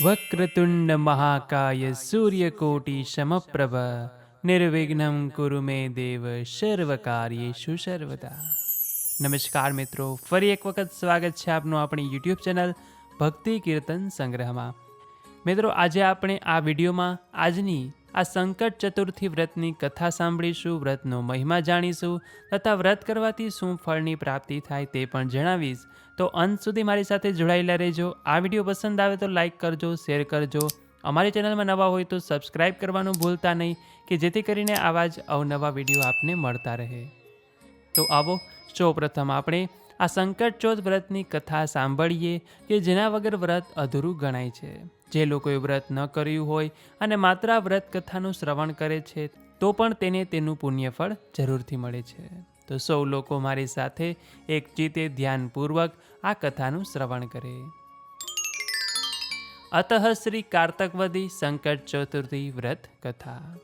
વક્રતુંડ મહાકાય સૂર્યકોટી સમપ્રભ નિર્વિઘ્નમ કુરુ મે દેવ સર્વકાર્યેષુ સર્વદા નમસ્કાર મિત્રો ફરી એક વખત સ્વાગત છે આપનું આપણી યુટ્યુબ ચેનલ ભક્તિ કીર્તન સંગ્રહમાં મિત્રો આજે આપણે આ વિડીયોમાં આજની આ સંકટ ચતુર્થી વ્રતની કથા સાંભળીશું, વ્રતનો મહિમા જાણીશું, તથા વ્રત કરવાથી શું ફળની પ્રાપ્તિ થાય તે પણ જણાવીશ. તો અંત સુધી મારી સાથે જોડાયેલા રહેજો. આ વીડિયો પસંદ આવે તો લાઇક કરજો, શેર કરજો. અમારી ચેનલમાં નવા હોય તો સબસ્ક્રાઇબ કરવાનું ભૂલતા નહીં, કે જેથી કરીને આવા જ અવનવા વીડિયો આપને મળતા રહે. તો આવો, સૌ પ્રથમ આપણે આ સંકટ ચોથ વ્રતની કથા સાંભળીએ, કે જેના વગર વ્રત અધૂરું ગણાય છે. જે લોકોએ વ્રત ન કર્યું હોય અને માત્ર આ વ્રત કથાનું શ્રવણ કરે છે, તો પણ તેને તેનું પુણ્યફળ જરૂરથી મળે છે. તો સૌ લોકો મારી સાથે એક ચિતે ધ્યાનપૂર્વક આ કથાનું શ્રવણ કરે. અતઃ શ્રી કાર્તકવદી સંકટ ચતુર્થી વ્રત કથા.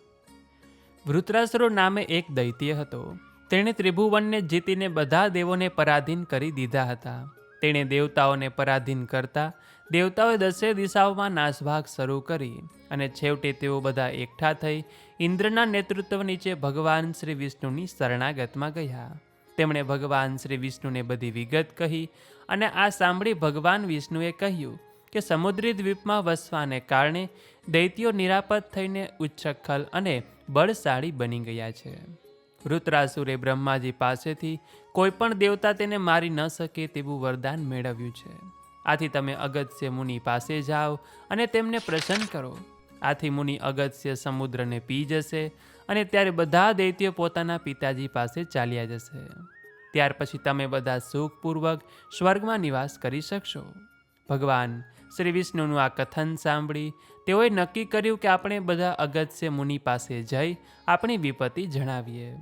વૃત્રાસુરો નામે એક દૈત્ય હતો. તેણે ત્રિભુવનને જીતીને બધા દેવોને પરાધીન કરી દીધા હતા. તેણે દેવતાઓને પરાધીન કરતા દેવતાઓએ દસે દિશાઓમાં નાસભાગ શરૂ કરી અને છેવટે તેઓ બધા એકઠા થઈ ઇન્દ્રના નેતૃત્વ નીચે ભગવાન શ્રી વિષ્ણુની શરણાગતમાં ગયા. તેમણે ભગવાન શ્રી વિષ્ણુને બધી વિગત કહી અને આ સાંભળી ભગવાન વિષ્ણુએ કહ્યું કે સમુદ્રી દ્વીપમાં વસવાને કારણે દૈત્યો નિરાપદ થઈને ઉચ્છખલ અને બળશાળી બની ગયા છે. વૃત્રાસુરે બ્રહ્માજી પાસેથી કોઈ પણ દેવતા તેને મારી ન શકે તેવું વરદાન મેળવ્યું છે. આથી તમે અગત્ય મુનિ પાસે જાઓ અને તેમને પ્રસન્ન કરો. આથી મુનિ અગત્ય સમુદ્રને પી જશે અને ત્યારે બધા દૈત્યો પોતાના પિતાજી પાસે ચાલ્યા જશે. ત્યાર પછી તમે બધા સુખપૂર્વક સ્વર્ગમાં નિવાસ કરી શકશો. ભગવાન શ્રી વિષ્ણુનું આ કથન સાંભળી, તેઓએ નક્કી કર્યું કે આપણે બધા અગત્ય મુનિ પાસે જઈ આપણી વિપત્તિ જણાવીએ.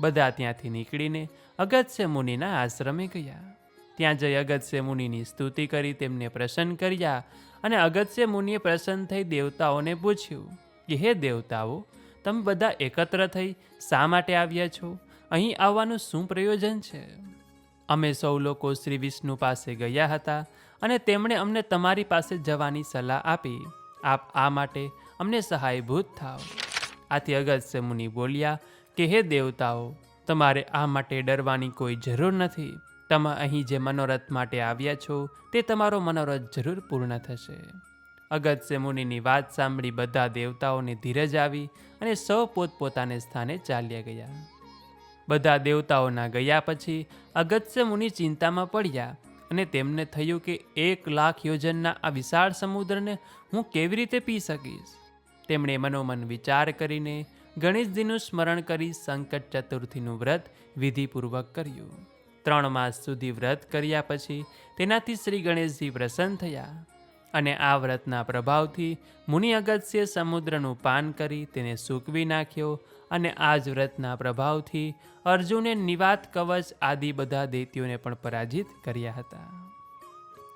બધા ત્યાંથી નીકળીને અગત્ય મુનિના આશ્રમે ગયા. ત્યાં જઈ અગત્ય મુનિની સ્તુતિ કરી, તેમને પ્રસન્ન કર્યા અને અગત્ય મુનિએ પ્રસન્ન થઈ દેવતાઓને પૂછ્યું કે, હે દેવતાઓ, તમે બધા એકત્ર થઈ શા માટે આવ્યા છો? અહીં આવવાનું શું પ્રયોજન છે? અમે સૌ લોકો શ્રી વિષ્ણુ પાસે ગયા હતા અને તેમણે અમને તમારી પાસે જવાની સલાહ આપી. આપ આ માટે અમને સહાયભૂત થાવ. આથી અગત્ય મુનિ બોલ્યા, કે હે દેવતાઓ, તમારે આ માટે ડરવાની કોઈ જરૂર નથી. તમે અહીં જે મનોરથ માટે આવ્યા છો, તે તમારો મનોરથ જરૂર પૂર્ણ થશે. અગત્ય મુનિની વાત સાંભળી બધા દેવતાઓને ધીરજ આવી અને સૌ પોતપોતાને સ્થાને ચાલ્યા ગયા. બધા દેવતાઓના ગયા પછી અગત્ય મુનિ ચિંતામાં પડ્યા અને તેમને થયું કે એક લાખ યોજનના આ વિશાળ સમુદ્રને હું કેવી રીતે પી શકીશ? તેમણે મનોમન વિચાર કરીને ગણેશજીનું સ્મરણ કરી સંકટ ચતુર્થીનું વ્રત વિધિપૂર્વક કર્યું. ત્રણ માસ સુધી વ્રત કર્યા પછી તેનાથી શ્રી ગણેશજી પ્રસન્ન થયા. અને આ વ્રતના પ્રભાવથી મુનિ અગત્ય સમુદ્રનું પાન કરી તેને સૂકવી નાખ્યો અને આ જ વ્રતના પ્રભાવથી અર્જુને નિવાત કવચ આદિ બધા દૈત્યોને પણ પરાજિત કર્યા હતા.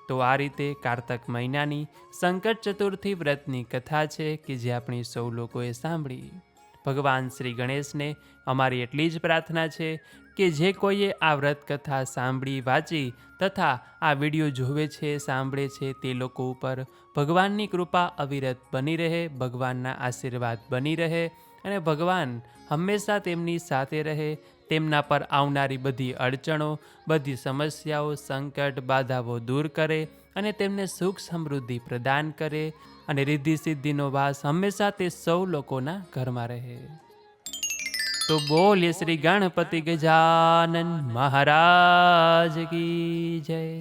તો આ રીતે કારતક મહિનાની સંકટ ચતુર્થી વ્રતની કથા છે કે જે આપણી સૌ લોકોએ સાંભળી. ભગવાન શ્રી ગણેશને અમારી એટલી જ પ્રાર્થના છે કે જે કોઈએ આ વ્રત કથા સાંભળી, વાંચી તથા આ વીડિયો જોવે છે, સાંભળે છે તે લોકો ઉપર ભગવાનની કૃપા અવિરત બની રહે, ભગવાનના આશીર્વાદ બની રહે અને ભગવાન હંમેશા તેમની સાથે રહે તેમના પર આવનારી બધી અડચણો, બધી સમસ્યાઓ, સંકટ, બાધાઓ દૂર કરે અને તેમને સુખ સમૃદ્ધિ પ્રદાન કરે અને રિદ્ધિ સિદ્ધિનો વાસ હંમેશા તે સૌ લોકોના ઘરમાં રહે. તો બોલીએ શ્રી ગણપતિ ગજાનન મહારાજ કી જય.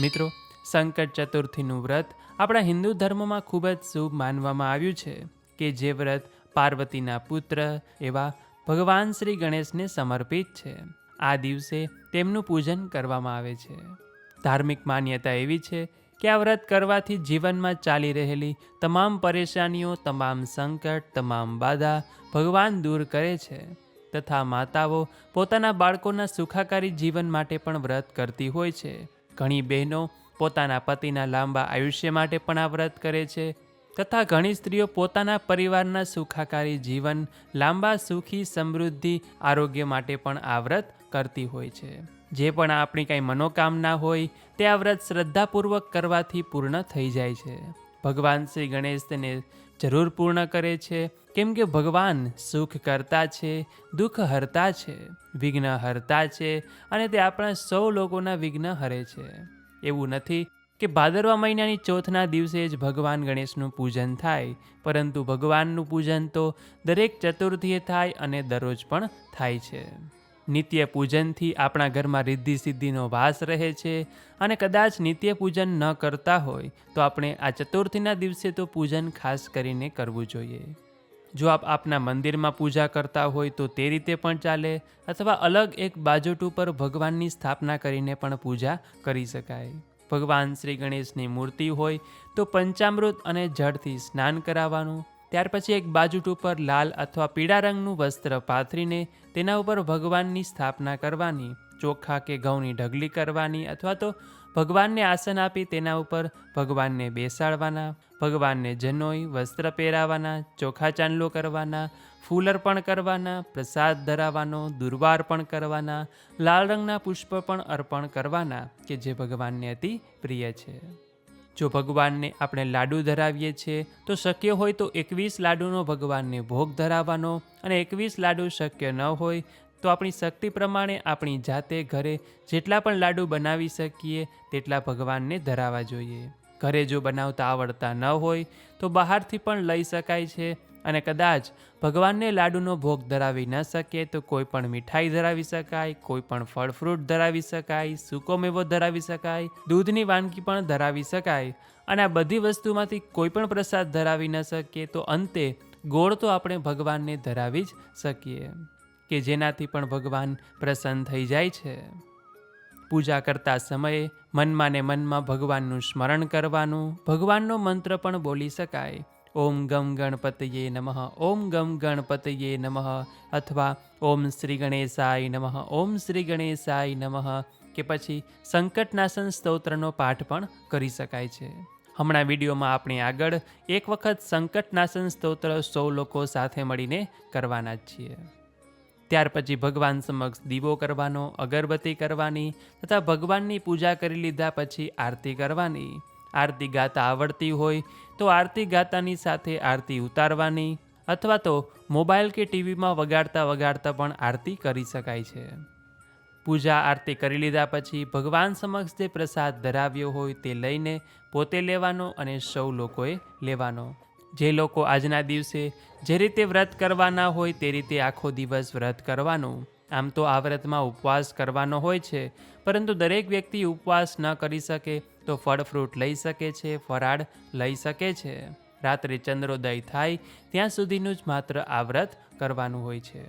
મિત્રો, સંકટ ચતુર્થીનું વ્રત આપણા હિન્દુ ધર્મમાં ખૂબ જ શુભ માનવામાં આવ્યું છે કે જે વ્રત પાર્વતીના પુત્ર એવા ભગવાન શ્રી ગણેશને સમર્પિત છે. આ દિવસે તેમનું પૂજન કરવામાં આવે છે. ધાર્મિક માન્યતા એવી છે કે આ વ્રત કરવાથી જીવનમાં ચાલી રહેલી તમામ પરેશાનીઓ, તમામ સંકટ, તમામ બાધા ભગવાન દૂર કરે છે તથા માતાઓ પોતાના બાળકોના સુખાકારી જીવન માટે પણ વ્રત કરતી હોય છે. ઘણી બહેનો પોતાના પતિના લાંબા આયુષ્ય માટે પણ આ વ્રત કરે છે તથા ઘણી સ્ત્રીઓ પોતાના પરિવારના સુખાકારી જીવન, લાંબા સુખી સમૃદ્ધિ, આરોગ્ય માટે પણ આ વ્રત કરતી હોય છે. જે પણ આપણી કાંઈ મનોકામના હોય, તે આ વ્રત શ્રદ્ધાપૂર્વક કરવાથી પૂર્ણ થઈ જાય છે. ભગવાન શ્રી ગણેશ તેને જરૂર પૂર્ણ કરે છે, કેમ કે ભગવાન સુખ કરતા છે, દુઃખ હરતા છે, વિઘ્ન હરતા છે અને તે આપણા સૌ લોકોના વિઘ્ન હરે છે. એવું નથી કે ભાદરવા મહિનાની ચોથના દિવસે જ ભગવાન ગણેશનું પૂજન થાય, પરંતુ ભગવાનનું પૂજન તો દરેક ચતુર્થીએ થાય અને દરરોજ પણ થાય છે. નિત્ય પૂજનથી આપણા ઘરમાં રિદ્ધિ સિદ્ધિનો વાસ રહે છે અને કદાચ નિત્ય પૂજન ન કરતા હોય, તો આપણે આ ચતુર્થીના દિવસે તો પૂજન ખાસ કરીને કરવું જોઈએ. જો આપ આપના મંદિરમાં પૂજા કરતા હોય તો તે રીતે પણ ચાલે, અથવા અલગ એક બાજોટ ઉપર ભગવાનની સ્થાપના કરીને પણ પૂજા કરી શકાય. ભગવાન શ્રી ગણેશની મૂર્તિ હોય તો પંચામૃત અને જળથી સ્નાન કરાવવાનું, ત્યાર પછી એક બાજુટ ઉપર લાલ અથવા પીળા રંગનું વસ્ત્ર પાથરીને તેના ઉપર ભગવાનની સ્થાપના કરવાની, ચોખા કે ઘઉંની ઢગલી કરવાની અથવા તો ભગવાનને આસન આપી તેના ઉપર ભગવાનને બેસાડવાના, ભગવાનને જનોઈ વસ્ત્ર પહેરાવાના, ચોખા ચાંદલો કરવાના, ફૂલ અર્પણ કરવાના, પ્રસાદ ધરાવવાનો, દુર્વા અર્પણ કરવાના, લાલ રંગના પુષ્પ પણ અર્પણ કરવાના કે જે ભગવાનને અતિ પ્રિય છે. જો ભગવાનને આપણે લાડુ ધરાવીએ છીએ, તો શક્ય હોય તો એકવીસ લાડુનો ભગવાનને ભોગ ધરાવવાનો અને એકવીસ લાડુ શક્ય ન હોય તો આપણી શક્તિ પ્રમાણે આપણી જાતે ઘરે જેટલા પણ લાડુ બનાવી શકીએ, તેટલા ભગવાનને ધરાવવા જોઈએ. ઘરે જો બનાવતા આવડતા ન હોય, તો બહારથી પણ લઈ શકાય છે અને કદાચ ભગવાનને લાડુનો ભોગ ધરાવી ન શકીએ તો કોઈ પણ મીઠાઈ ધરાવી શકાય, કોઈ પણ ફળ ફ્રૂટ ધરાવી શકાય, સૂકો મેવો ધરાવી શકાય, દૂધની વાનગી પણ ધરાવી શકાય. અને આ બધી વસ્તુમાંથી કોઈ પણ પ્રસાદ ધરાવી ન શકીએ તો અંતે ગોળ તો આપણે ભગવાનને ધરાવી જ શકીએ. કે જેનાથી પણ ભગવાન પ્રસન્ન થઈ જાય છે. પૂજા કરતા સમયે મનમાં ને મનમાં ભગવાનનું સ્મરણ કરવાનું, ભગવાનનો મંત્ર પણ બોલી શકાય. ઓમ ગમ ગણપતયે નમઃ, ઓમ ગમ ગણપતયે નમઃ અથવા ઓમ શ્રી ગણેશાય નમઃ, ઓમ શ્રી ગણેશાય નમઃ કે પછી સંકટનાશન સ્તોત્રનો પાઠ પણ કરી શકાય છે. હમણાં વિડીયોમાં આપણે આગળ એક વખત સંકટનાશન સ્તોત્ર સૌ લોકો સાથે મળીને કરવાના જ છીએ. ત્યાર પછી ભગવાન સમક્ષ દીવો કરવાનો, અગરબત્તી કરવાની તથા ભગવાનની પૂજા કરી લીધા પછી આરતી કરવાની. આરતી ગાતા આવડતી હોય તો આરતી ગાતાની સાથે આરતી ઉતારવાની અથવા તો મોબાઈલ કે ટીવીમાં વગાડતા વગાડતા પણ આરતી કરી શકાય છે. પૂજા આરતી કરી લીધા પછી ભગવાન સમક્ષ જે પ્રસાદ ધરાવ્યો હોય તે લઈને પોતે લેવાનો અને સૌ લોકોએ લેવાનો. જે લોકો આજના દિવસે જે રીતે વ્રત કરવાના હોય તે રીતે આખો દિવસ વ્રત કરવાનું. આમ તો આ વ્રતમાં ઉપવાસ કરવાનો હોય છે, પરંતુ દરેક વ્યક્તિ ઉપવાસ ન કરી શકે તો ફળ ફ્રૂટ લઈ શકે છે, ફરાળ લઈ શકે છે. રાત્રે ચંદ્રોદય થાય, ત્યાં સુધીનું જ માત્ર આ વ્રત કરવાનું હોય છે.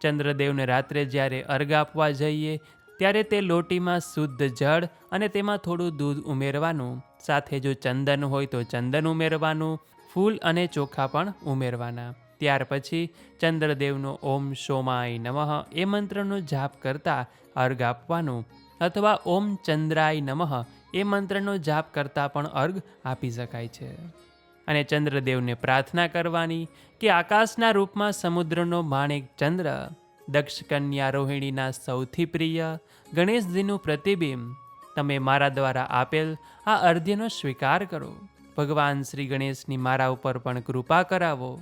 ચંદ્રદેવને રાત્રે જ્યારે અર્ઘ આપવા જઈએ, ત્યારે તે લોટીમાં શુદ્ધ જળ અને તેમાં થોડું દૂધ ઉમેરવાનું સાથે જો ચંદન હોય તો ચંદન ઉમેરવાનું, ફૂલ અને ચોખા પણ ઉમેરવાના. ત્યાર પછી ચંદ્રદેવનો ઓમ સોમાય નમઃ એ મંત્રનો જાપ કરતા અર્ઘ આપવાનું અથવા ઓમ ચંદ્રાય નમઃ એ મંત્રનો જાપ કરતાં પણ અર્ઘ આપી શકાય છે. અને ચંદ્રદેવને પ્રાર્થના કરવાની કે આકાશના રૂપમાં સમુદ્રનો માણેક ચંદ્ર દક્ષ કન્યા રોહિણીના સૌથી પ્રિય, ગણેશજીનું પ્રતિબિંબ તમે મારા દ્વારા આપેલ આ અર્ધ્યનો સ્વીકાર કરો. ભગવાન શ્રી ગણેશની મારા ઉપર પણ કૃપા કરાવો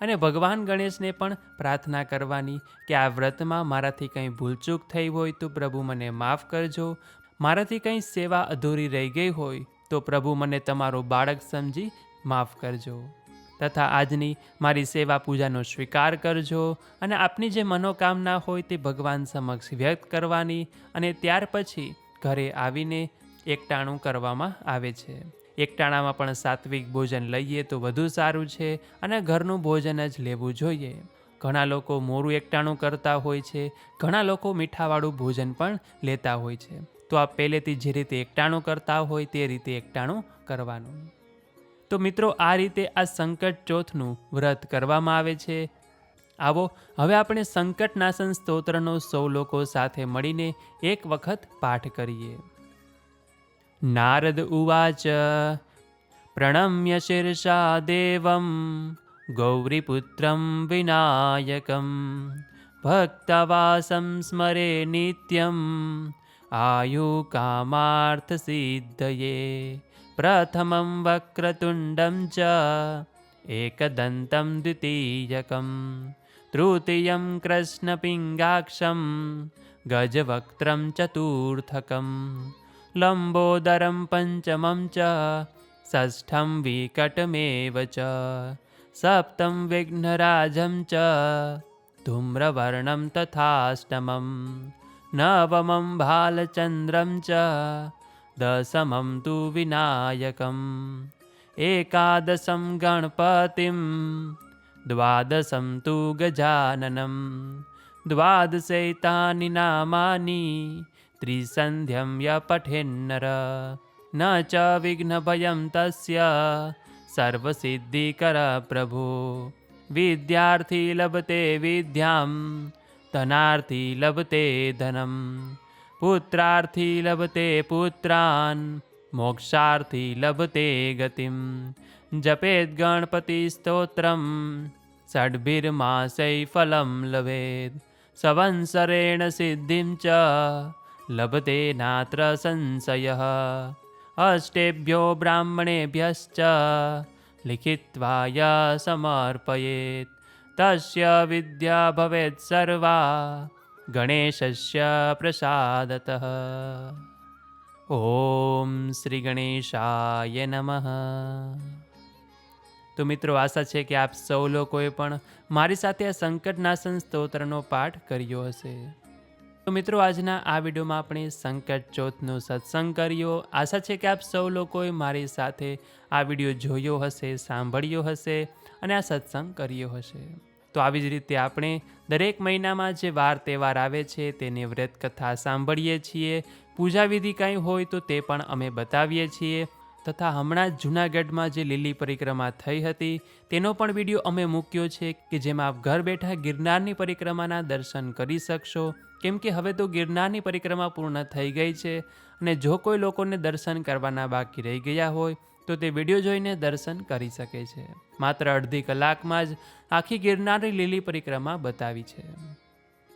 અને ભગવાન ગણેશને પણ પ્રાર્થના કરવાની કે આ વ્રતમાં મારાથી કંઈ ભૂલચૂક થઈ હોય તો પ્રભુ મને માફ કરજો. મારાથી કંઈ સેવા અધૂરી રહી ગઈ હોય તો પ્રભુ મને તમારો બાળક સમજી માફ કરજો. તથા આજની મારી સેવા પૂજાનો સ્વીકાર કરજો અને આપની જે મનોકામના હોય તે ભગવાન સમક્ષ વ્યક્ત કરવાની અને ત્યાર પછી ઘરે આવીને એકટાણું કરવામાં આવે છે. એકટાણામાં પણ સાત્વિક ભોજન લઈએ તો વધુ સારું છે અને ઘરનું ભોજન જ લેવું જોઈએ. ઘણા લોકો મોરું એકટાણું કરતા હોય છે, ઘણા લોકો મીઠાવાળું ભોજન પણ લેતા હોય છે. તો આ પહેલેથી જે રીતે એકટાણું કરતા હોય તે રીતે એકટાણું કરવાનું. તો મિત્રો, આ રીતે આ સંકટ ચોથનું વ્રત કરવામાં આવે છે. આવો, હવે આપણે સંકટનાશન સ્તોત્રનો સૌ લોકો સાથે મળીને એક વખત પાઠ કરીએ. નારદ ઉવાચ, પ્રણમ્ય શીર્ષા દેવમ ગૌરીપુત્રં વિનાયકમ ભક્તવાસં સ્મરે નિત્યમ, આયુ કામાર્થ સિદ્ધયે પ્રથમં વક્રતુંડં ચ, એકદંતમ દ્વિતીયકં तृतीयं कृष्णपिङ्गाक्षं गजवक्त्रं चतुर्थकं लम्बोदरं पञ्चमं च षष्ठं विकटमेव च सप्तं विघ्नराजं च धूम्रवर्णं तथाष्टमं नवमं भालचन्द्रं च दशमं तु विनायकम् एकादशं गणपतिं द्वादशं तु गजाननं द्वादशैतानि नामानि त्रिसन्ध्यं य पठेन्नर न च विघ्नभयं तस्य सर्वसिद्धिकरप्रभो विद्यार्थी लभते विद्यां धनार्थी लभते धनं पुत्रार्थी लभते पुत्रान् मोक्षार्थी लभते જપેદ ગણપતિ સ્તોત્રમ ષડભીર્માસૈ ફલમ લભેદ સવંસરેણ સિદ્ધિમ ચ લભતે નાત્ર સંશય અષ્ટેભ્યો બ્રાહ્મણેભ્યશ્ચ લિખિત્વાય સમર્પયેત તસ્ય વિદ્યા ભવેત સર્વા ગણેશસ્ય પ્રસાદત ઓમ શ્રી ગણેશાય નમઃ તો મિત્રો, આશા છે કે આપ સૌ લોકોએ પણ મારી સાથે આ સંકટનાશન સ્તોત્રનો પાઠ કર્યો હશે. તો મિત્રો, આજના આ વિડીયોમાં આપણે સંકટ ચોથનો સત્સંગ કર્યો. આશા છે કે આપ સૌ લોકોએ મારી સાથે આ વીડિયો જોયો હશે, સાંભળ્યો હશે અને આ સત્સંગ કર્યો હશે. તો આવી જ રીતે આપણે દરેક મહિનામાં જે વાર તહેવાર આવે છે, તેની વ્રત કથા સાંભળીએ છીએ. પૂજા વિધિ કાંઈ હોય તો તે પણ અમે બતાવીએ છીએ. તથા હમણાં જ જૂનાગઢમાં જે લીલી પરિક્રમા થઈ હતી, તેનો પણ વીડિયો અમે મૂક્યો છે કે જેમાં આપ ઘર બેઠા ગિરનારની પરિક્રમાના દર્શન કરી શકશો. કેમ કે હવે તો ગિરનારની પરિક્રમા પૂર્ણ થઈ ગઈ છે અને જો કોઈ લોકોને દર્શન કરવાના બાકી રહી ગયા હોય, તો તે વીડિયો જોઈને દર્શન કરી શકે છે. માત્ર અડધી કલાકમાં જ આખી ગિરનારની લીલી પરિક્રમા બતાવી છે.